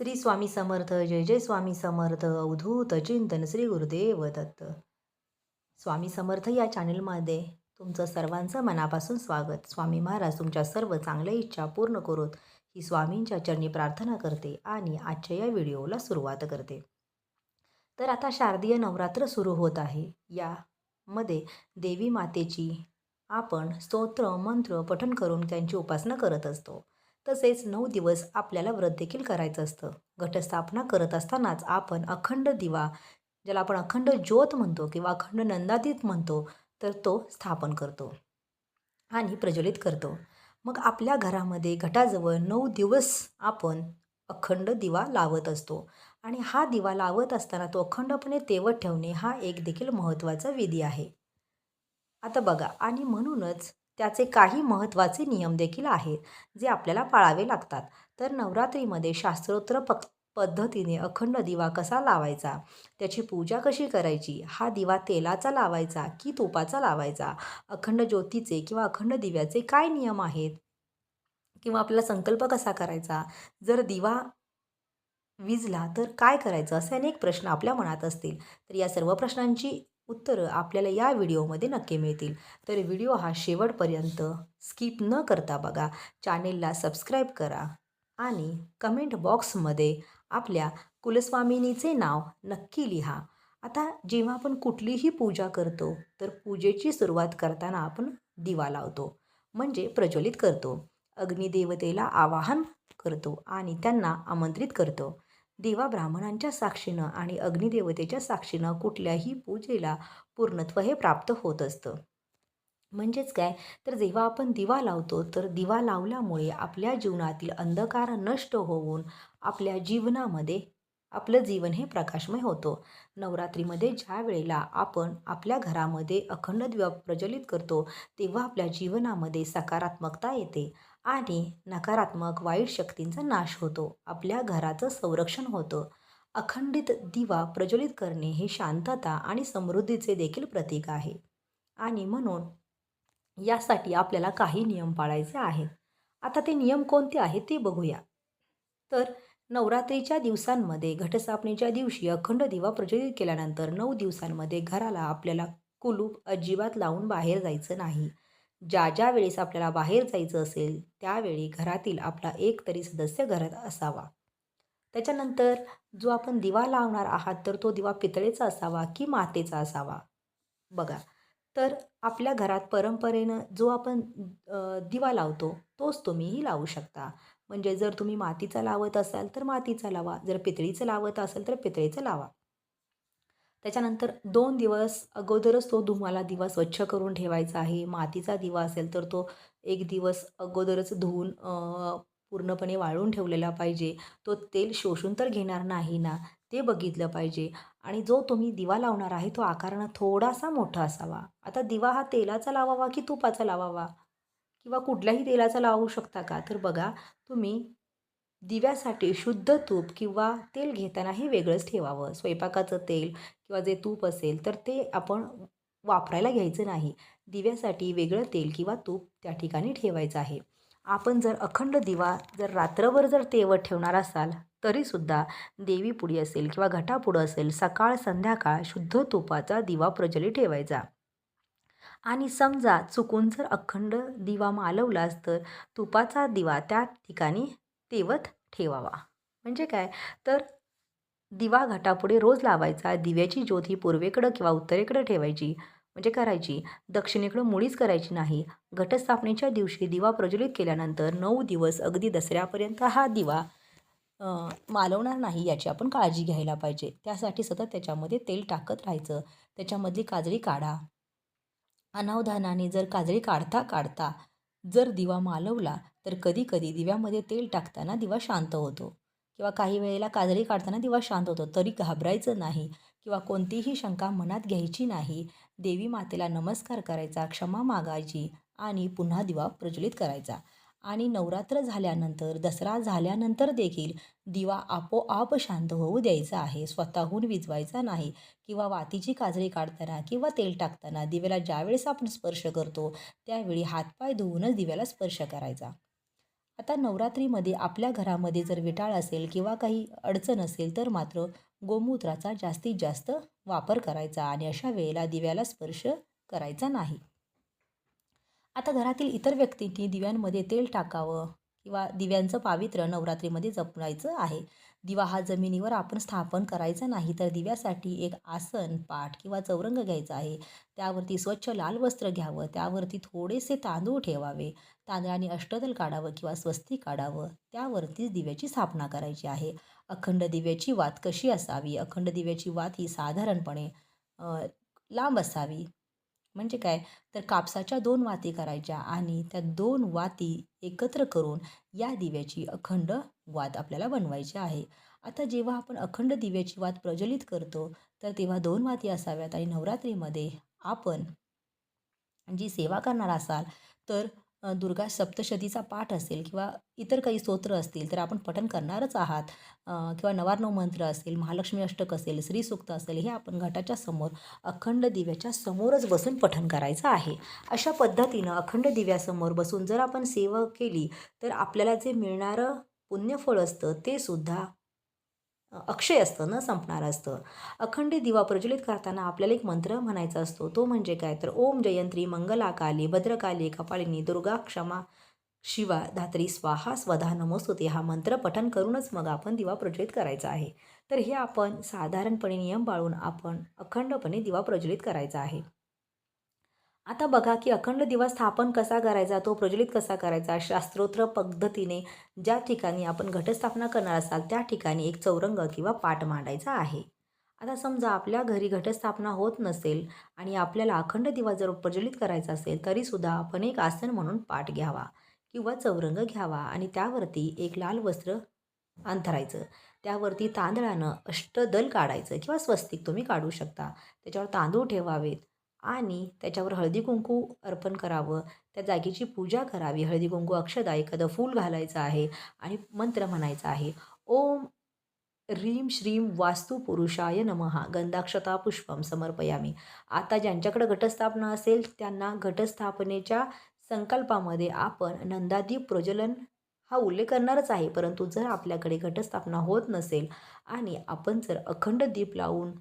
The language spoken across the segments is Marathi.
श्री स्वामी समर्थ जय जय स्वामी समर्थ अवधूत चिंतन श्री गुरुदेव दत्त. स्वामी समर्थ या चॅनलमध्ये तुमचं सर्वांचं मनापासून स्वागत. स्वामी महाराज तुमच्या सर्व चांगल्या इच्छा पूर्ण करोत ही स्वामींच्या चरणी प्रार्थना करते आणि आजच्या या व्हिडिओला सुरुवात करते. तर आता शारदीय नवरात्र सुरू होत आहे. यामध्ये देवी मातेची आपण स्तोत्र मंत्र पठण करून त्यांची उपासना करत असतो. तसेच नऊ दिवस आपल्याला व्रत देखील करायचं असतं. घटस्थापना करत असतानाच आपण अखंड दिवा ज्याला आपण अखंड ज्योत म्हणतो किंवा अखंड नंदातीत म्हणतो तर तो स्थापन करतो आणि प्रज्वलित करतो. मग आपल्या घरामध्ये घटाजवळ नऊ दिवस आपण अखंड दिवा लावत असतो आणि हा दिवा लावत असताना तो अखंडपणे तेवत ठेवणे हा एक देखील महत्त्वाचा विधी आहे. आता बघा आणि म्हणूनच त्याचे काही महत्त्वाचे नियम देखील आहेत जे आपल्याला पाळावे लागतात. तर नवरात्रीमध्ये शास्त्रोत्तर पक पद्धतीने अखंड दिवा कसा लावायचा? त्याची पूजा कशी करायची? हा दिवा तेलाचा लावायचा की तुपाचा लावायचा? अखंड ज्योतीचे किंवा अखंड दिव्याचे काय नियम आहेत? किंवा आपला संकल्प कसा करायचा? जर दिवा विजला तर काय करायचं? असे अनेक प्रश्न आपल्या मनात असतील. तर या सर्व प्रश्नांची उत्तरं आपल्याला या व्हिडिओमध्ये नक्की मिळतील. तर व्हिडिओ हा शेवटपर्यंत स्किप न करता बघा. चॅनेलला सबस्क्राईब करा आणि कमेंट बॉक्समध्ये आपल्या कुलस्वामिनीचे नाव नक्की लिहा. आता जेव्हा आपण कुठलीही पूजा करतो तर पूजेची सुरुवात करताना आपण दिवा लावतो म्हणजे प्रज्वलित करतो. अग्निदेवतेला आवाहन करतो आणि त्यांना आमंत्रित करतो. देवा ब्राह्मणांच्या साक्षीनं आणि अग्निदेवतेच्या साक्षीनं कुठल्याही पूजेला पूर्णत्व हे प्राप्त होत असतं. म्हणजेच काय? तर जेव्हा आपण दिवा लावतो तर दिवा लावल्यामुळे आपल्या जीवनातील अंधकार नष्ट होऊन आपल्या जीवनामध्ये आपलं जीवन हे प्रकाशमय होतो. नवरात्रीमध्ये ज्या वेळेला आपण आपल्या घरामध्ये अखंड दिवा प्रज्वलित करतो तेव्हा आपल्या जीवनामध्ये सकारात्मकता येते. आणि नकारात्मक वाईट शक्तींचा नाश होतो. आपल्या घराचं संरक्षण होतं. अखंडित दिवा प्रज्वलित करणे हे शांतता आणि समृद्धीचे देखील प्रतीक आहे. आणि म्हणून यासाठी आपल्याला काही नियम पाळायचे आहेत. आता ते नियम कोणते आहेत ते बघूया. तर नवरात्रीच्या दिवसांमध्ये घटस्थापनेच्या दिवशी अखंड दिवा प्रज्वलित केल्यानंतर नऊ दिवसांमध्ये घराला आपल्याला कुलूप अजिबात लावून बाहेर जायचं नाही. ज्या ज्या वेळेस आपल्याला बाहेर जायचं असेल त्यावेळी घरातील आपला एक तरी सदस्य घरात असावा. त्याच्यानंतर जो आपण दिवा लावणार आहात तर तो दिवा पितळेचा असावा की मातेचा असावा. बघा तर आपल्या घरात परंपरेनं जो आपण दिवा लावतो तोच तुम्हीही लावू शकता. म्हणजे जर तुम्ही मातीचा लावत असाल तर मातीचा लावा. जर पितळीचं लावत असाल तर पितळीचं लावा. त्याच्यानंतर दोन दिवस अगोदरच तो तुम्हाला दिवा स्वच्छ करून ठेवायचा आहे. मातीचा दिवा असेल तर तो एक दिवस अगोदरच धुवून पूर्णपणे वाळून ठेवलेला पाहिजे. तो तेल शोषून तर घेणार नाही ना ते बघितलं पाहिजे. आणि जो तुम्ही दिवा लावणार आहे तो आकारानं थोडासा मोठा असावा. आता दिवा हा तेलाचा लावावा की तुपाचा लावावा? किंवा कुठल्याही तेलाचा लावू शकता का? तर बघा तुम्ही दिव्यासाठी शुद्ध तूप किंवा तेल घेताना हे वेगळंच ठेवावं. स्वयंपाकाचं तेल किंवा जे तूप असेल तर ते आपण वापरायला घ्यायचं नाही. दिव्यासाठी वेगळं तेल किंवा तूप त्या ठिकाणी ठेवायचं आहे. आपण जर अखंड दिवा जर रात्रभर जर तेवत ठेवणार असाल तरीसुद्धा देवीपुडी असेल किंवा घटापुढं असेल सकाळ संध्याकाळ शुद्ध तुपाचा दिवा प्रज्वलित ठेवायचा. आणि समजा चुकून जर अखंड दिवा मालवलास तर तुपाचा दिवा त्या ठिकाणी तेवत ठेवावा. म्हणजे काय? तर दिवा घटापुढे रोज लावायचा दिव्याची ज्योत ही पूर्वेकडं किंवा उत्तरेकडं ठेवायची. म्हणजे करायची? दक्षिणेकडं मुळीच करायची नाही. घटस्थापनेच्या दिवशी दिवा प्रज्वलित केल्यानंतर नऊ दिवस अगदी दसऱ्यापर्यंत हा दिवा मालवणार नाही याची आपण काळजी घ्यायला पाहिजे. त्यासाठी सतत त्याच्यामध्ये तेल टाकत राहायचं. त्याच्यामधली काजळी काढा. अनावधानाने जर काजळी काढता काढता जर दिवा मालवला तर कधी कधी दिव्यामध्ये तेल टाकताना दिवा शांत होतो. किंवा काही वेळेला काजळी काढताना दिवा शांत होतो. तरी घाबरायचं नाही किंवा कोणतीही शंका मनात घ्यायची नाही. देवी मातेला नमस्कार करायचा क्षमा मागायची आणि पुन्हा दिवा प्रज्वलित करायचा. आणि नवरात्र झाल्यानंतर दसरा झाल्यानंतर देखील दिवा आपोआप शांत होऊ द्यायचा आहे. स्वतःहून विजवायचा नाही किंवा वातीची काजळी काढताना किंवा तेल टाकताना दिव्याला ज्यावेळेस आपण स्पर्श करतो त्यावेळी हातपाय धुवूनच दिव्याला स्पर्श करायचा. आता नवरात्रीमध्ये आपल्या घरामध्ये जर विटाळ असेल किंवा काही अडचण असेल तर मात्र गोमूत्राचा जास्तीत जास्त वापर करायचा आणि अशा वेळेला दिव्याला स्पर्श करायचा नाही. आता घरातील इतर व्यक्तींनी दिव्यांमध्ये तेल टाकावं किंवा दिव्यांचं पावित्र्य नवरात्रीमध्ये जपवायचं आहे. दिवा हा जमिनीवर आपण स्थापन करायचा नाही तर दिव्यासाठी एक आसन पाठ किंवा चौरंग घ्यायचा आहे. त्यावरती स्वच्छ लाल वस्त्र घ्यावं. त्यावरती थोडेसे तांदूळ ठेवावे. तांदळाने अष्टदल काढावं किंवा स्वस्ती काढावं. त्यावरतीच दिव्याची स्थापना करायची आहे. अखंड दिव्याची वात कशी असावी? अखंड दिव्याची वात ही साधारणपणे लांब असावी. म्हणजे काय? तर कापसाच्या दोन वाती करायच्या आणि त्या दोन वाती एकत्र करून या दिव्याची अखंड वात आपल्याला बनवायची आहे. आता जेव्हा आपण अखंड दिव्याची वात प्रज्वलित करतो तर तेव्हा दोन वाती असाव्यात आणि नवरात्रीमध्ये आपण जी सेवा करणार असाल तर दुर्गा सप्तशतीचा पाठ असेल किंवा इतर काही स्तोत्र असतील तर आपण पठन करणारच आहात. किंवा नवार्णव मंत्र असेल महालक्ष्मी अष्टक असेल श्रीसूक्त असेल हे आपण घटाच्या समोर अखंड दिव्याच्या समोरच बसून पठन करायचं आहे. अशा पद्धतीनं अखंड दिव्यासमोर बसून जर आपण सेवा केली तर आपल्याला जे मिळणारं पुण्यफळ असतं ते सुद्धा अक्षय असतं न संपणारं असतं. अखंड दिवा प्रज्वलित करताना आपल्याला एक मंत्र म्हणायचा असतो. तो म्हणजे काय? तर ओम जयंत्री मंगलाकाली भद्रकाली कपाळिनी दुर्गा क्षमा शिवा धात्री स्वाहा स्वधा नमोस्तुते हा मंत्र पठन करूनच मग आपण दिवा प्रज्वलित करायचा आहे. तर हे आपण साधारणपणे नियम पाळून आपण अखंडपणे दिवा प्रज्वलित करायचा आहे. आता बघा की अखंड दिवा स्थापन कसा करायचा तो प्रज्वलित कसा करायचा शास्त्रोत्र पद्धतीने ज्या ठिकाणी आपण घटस्थापना करणार असाल त्या ठिकाणी एक चौरंग किंवा पाठ मांडायचा आहे. आता समजा आपल्या घरी घटस्थापना होत नसेल आणि आपल्याला अखंड दिवा जर प्रज्वलित करायचा असेल तरीसुद्धा आपण एक आसन म्हणून पाठ घ्यावा किंवा चौरंग घ्यावा आणि त्यावरती एक लाल वस्त्र अंथरायचं. त्यावरती तांदळानं अष्टदल काढायचं किंवा स्वस्तिक तुम्ही काढू शकता. त्याच्यावर तांदूळ ठेवावेत. आणि त्याच्यावर हळदी कुंकू अर्पण करावं. त्या जागेची पूजा करावी. हळदी कुंकू अक्षदा एखादं फूल घालायचं आहे आणि मंत्र म्हणायचा आहे. ओम ह्रीम श्रीम वास्तू पुरुषाय नमहा गंधाक्षता पुष्पम समर्पयामी. आता ज्यांच्याकडे घटस्थापना असेल त्यांना घटस्थापनेच्या संकल्पामध्ये आपण नंदादीप प्रज्वलन हा उल्लेख करणारच आहे. परंतु जर आपल्याकडे घटस्थापना होत नसेल आणि आपण जर अखंड दीप लावून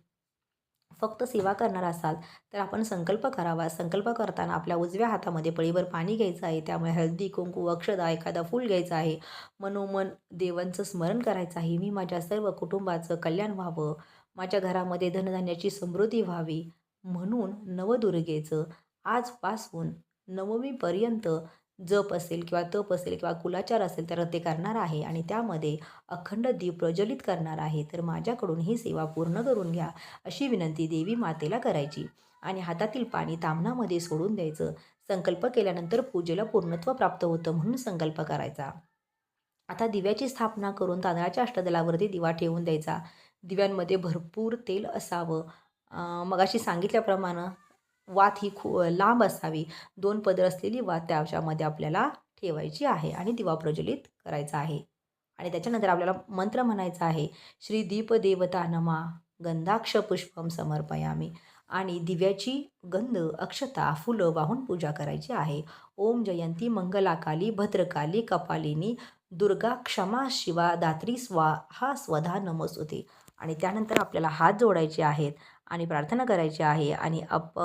फक्त सेवा करणार असाल तर आपण संकल्प करावा. संकल्प करताना आपल्या उजव्या हातामध्ये पळीवर पाणी घ्यायचं आहे. त्यामुळे हळदी कुंकू अक्षदा एखादा फूल घ्यायचं आहे. मनोमन देवांचं स्मरण करायचं आहे. मी माझ्या सर्व कुटुंबाचं कल्याण व्हावं. माझ्या घरामध्ये धनधान्याची समृद्धी व्हावी. म्हणून नवदुर्गेचं आजपासून नवमीपर्यंत जप असेल किंवा तप असेल किंवा कुलाचार असेल तर ते करणार आहे आणि त्यामध्ये अखंड दीप प्रज्वलित करणार आहे. तर माझ्याकडून ही सेवा पूर्ण करून घ्या अशी विनंती देवी मातेला करायची. आणि हातातील पाणी तामणामध्ये सोडून द्यायचं. संकल्प केल्यानंतर पूजेला पूर्णत्व प्राप्त होतं म्हणून संकल्प करायचा. आता दिव्याची स्थापना करून तांदळाच्या अष्टदलावरती दिवा ठेवून द्यायचा. दिव्यांमध्ये भरपूर तेल असावं. मगाशी सांगितल्याप्रमाणे वात ही खू लांब असावी. दोन पदर असलेली वात त्याच्यामध्ये आपल्याला ठेवायची आहे आणि दिवा प्रज्वलित करायचा आहे. आणि त्याच्यानंतर आपल्याला मंत्र म्हणायचा आहे. श्री दीपदेवता नमा गंधाक्ष पुष्पम समर्पयामी. आणि दिव्याची गंध अक्षता फुलं वाहून पूजा करायची आहे. ओम जयंती मंगलाकाली भद्रकाली कपालिनी दुर्गा क्षमा शिवा दात्री स्वा हा स्वधा नमस्ते आणि त्यानंतर आपल्याला हात जोडायचे आहेत. आणि प्रार्थना करायची आहे आणि अप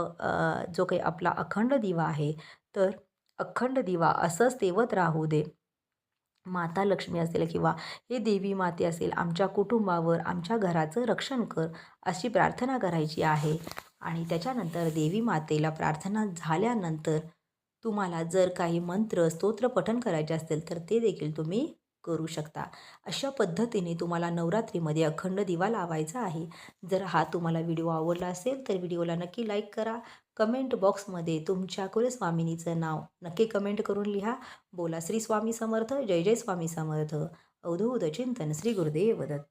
जो काही आपला अखंड दिवा आहे तर अखंड दिवा असंच तेवत राहू दे. माता लक्ष्मी असेल किंवा हे देवी माते असेल आमच्या कुटुंबावर आमच्या घराचं रक्षण कर अशी प्रार्थना करायची आहे. आणि त्याच्यानंतर देवी मातेला प्रार्थना झाल्यानंतर तुम्हाला जर काही मंत्र स्तोत्र पठण करायचे असतील तर ते देखील तुम्ही करू शकता. अशा पद्धतीने तुम्हाला नवरात्रीमध्ये अखंड दिवा लावायचा आहे. जर हा तुम्हाला व्हिडिओ आवडला असेल तर व्हिडिओला नक्की लाईक करा. कमेंट बॉक्समध्ये तुमच्या कुलस्वामिनीचं नाव नक्की कमेंट करून लिहा. बोला श्री स्वामी समर्थ जय जय स्वामी समर्थ. अवधूत चिंतन श्री गुरुदेव दत्त.